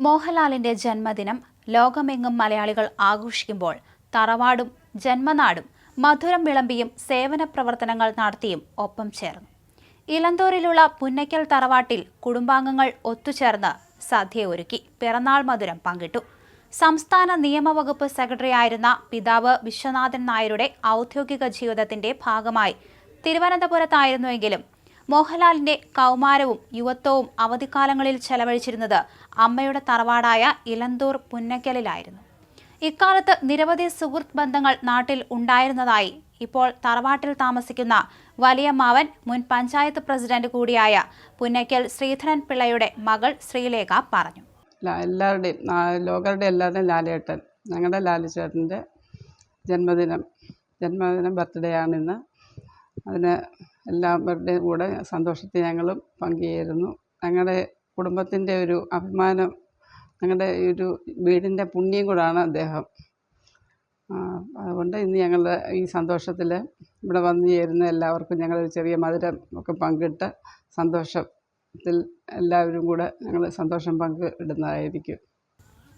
മോഹൻലാലിന്റെ ജന്മദിനം ലോകമെങ്ങും മലയാളികൾ ആഘോഷിക്കുമ്പോൾ തറവാടും ജന്മനാടും മധുരം വിളമ്പിയും സേവന പ്രവർത്തനങ്ങൾ നടത്തിയും ഒപ്പം ചേർന്നു. ഇലന്തൂരിലുള്ള പുന്നയ്ക്കൽ തറവാട്ടിൽ കുടുംബാംഗങ്ങൾ ഒത്തുചേർന്ന് സദ്യ ഒരുക്കി പിറന്നാൾ മധുരം പങ്കിട്ടു. സംസ്ഥാന നിയമവകുപ്പ് സെക്രട്ടറി ആയിരുന്ന പിതാവ് വിശ്വനാഥൻ നായരുടെ ഔദ്യോഗിക ജീവിതത്തിന്റെ ഭാഗമായി തിരുവനന്തപുരത്തായിരുന്നുവെങ്കിലും മോഹൻലാലിന്റെ കൗമാരവും യുവത്വവും അവധിക്കാലങ്ങളിൽ ചെലവഴിച്ചിരുന്നത് അമ്മയുടെ തറവാടായ ഇലന്തൂർ പുന്നക്കലിലായിരുന്നു. ഇക്കാലത്ത് നിരവധി സുഹൃത്ത് ബന്ധങ്ങൾ നാട്ടിൽ ഉണ്ടായിരുന്നതായി ഇപ്പോൾ തറവാട്ടിൽ താമസിക്കുന്ന വലിയ മാവൻ മുൻ പഞ്ചായത്ത് പ്രസിഡന്റ് കൂടിയായ പുന്നയ്ക്കൽ ശ്രീധരൻ പിള്ളയുടെ മകൾ ശ്രീലേഖ പറഞ്ഞു. എല്ലാവരുടെയും ലോകരുടെ എല്ലാവരുടെയും ലാലേട്ടൻ ഞങ്ങളുടെ ലാലിച്ചേട്ടന്റെ ജന്മദിനം ജന്മദിനം ബർത്ത്ഡേ ആണിന്ന് അതിന് എല്ലാവരുടെയും കൂടെ സന്തോഷത്തിൽ ഞങ്ങളും പങ്കുചേരുന്നു. ഞങ്ങളുടെ കുടുംബത്തിന്റെ ഒരു അഭിമാനം ഞങ്ങളുടെ ഒരു വീടിന്റെ പുണ്യം കൂടാണ് അദ്ദേഹം. അതുകൊണ്ട് ഇന്ന് ഞങ്ങളുടെ ഈ സന്തോഷത്തിൽ ഇവിടെ വന്നു ചേരുന്ന എല്ലാവർക്കും ഞങ്ങളൊരു ചെറിയ മധുരം ഒക്കെ പങ്കിട്ട് സന്തോഷത്തിൽ എല്ലാവരും കൂടെ ഞങ്ങൾ സന്തോഷം പങ്കിടുന്നതായിരിക്കും.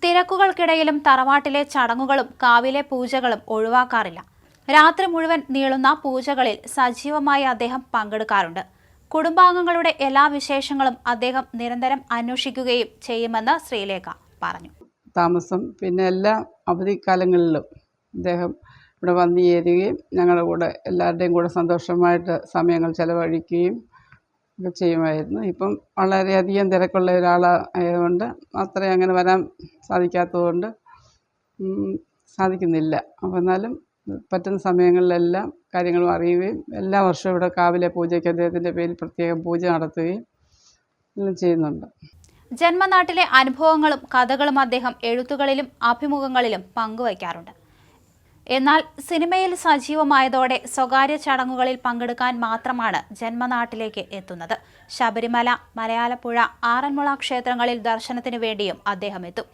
തിരക്കുകൾക്കിടയിലും തറവാട്ടിലെ ചടങ്ങുകളും കാവിലെ പൂജകളും ഒഴിവാക്കാറില്ല. രാത്രി മുഴുവൻ നീളുന്ന പൂജകളിൽ സജീവമായി അദ്ദേഹം പങ്കെടുക്കാറുണ്ട്. കുടുംബാംഗങ്ങളുടെ എല്ലാ വിശേഷങ്ങളും അദ്ദേഹം നിരന്തരം അന്വേഷിക്കുകയും ചെയ്യുമെന്ന് ശ്രീലേഖ പറഞ്ഞു. താമസം പിന്നെ എല്ലാ അവധിക്കാലങ്ങളിലും അദ്ദേഹം ഇവിടെ വന്നു ചേരുകയും ഞങ്ങളുടെ കൂടെ എല്ലാവരുടെയും കൂടെ സന്തോഷമായിട്ട് സമയങ്ങൾ ചെലവഴിക്കുകയും ഒക്കെ ചെയ്യുമായിരുന്നു. ഇപ്പം വളരെയധികം തിരക്കുള്ള ഒരാളായതുകൊണ്ട് അത്രയും അങ്ങനെ വരാൻ സാധിക്കാത്തതുകൊണ്ട് സാധിക്കുന്നില്ല. അപ്പോൾ എന്നാലും പറ്റുന്ന സമയങ്ങളിലെല്ലാം കാര്യങ്ങളും അറിയുകയും എല്ലാ വർഷവും ഇവിടെ കാവിലെ പൂജയ്ക്ക് അദ്ദേഹത്തിന്റെ പേരിൽ പ്രത്യേകം പൂജ നടത്തുകയും എല്ലാം ചെയ്യുന്നുണ്ട്. ജന്മനാട്ടിലെ അനുഭവങ്ങളും കഥകളും അദ്ദേഹം എഴുത്തുകളിലും അഭിമുഖങ്ങളിലും പങ്കുവയ്ക്കാറുണ്ട്. എന്നാൽ സിനിമയിൽ സജീവമായതോടെ സ്വകാര്യ ചടങ്ങുകളിൽ പങ്കെടുക്കാൻ മാത്രമാണ് ജന്മനാട്ടിലേക്ക് എത്തുന്നത്. ശബരിമല മലയാളപ്പുഴ ആറന്മുള ക്ഷേത്രങ്ങളിൽ ദർശനത്തിനു വേണ്ടിയും അദ്ദേഹം എത്തും.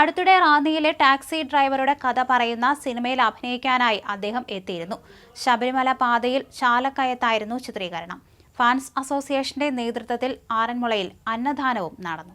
അടുത്തിടെ റാന്നിയിലെ ടാക്സി ഡ്രൈവറുടെ കഥ പറയുന്ന സിനിമയിൽ അഭിനയിക്കാനായി അദ്ദേഹം എത്തിയിരുന്നു. ശബരിമല പാതയിൽ ചാലക്കയത്തായിരുന്നു ചിത്രീകരണം. ഫാൻസ് അസോസിയേഷന്റെ നേതൃത്വത്തിൽ ആറന്മുളയിൽ അന്നദാനവും നടന്നു.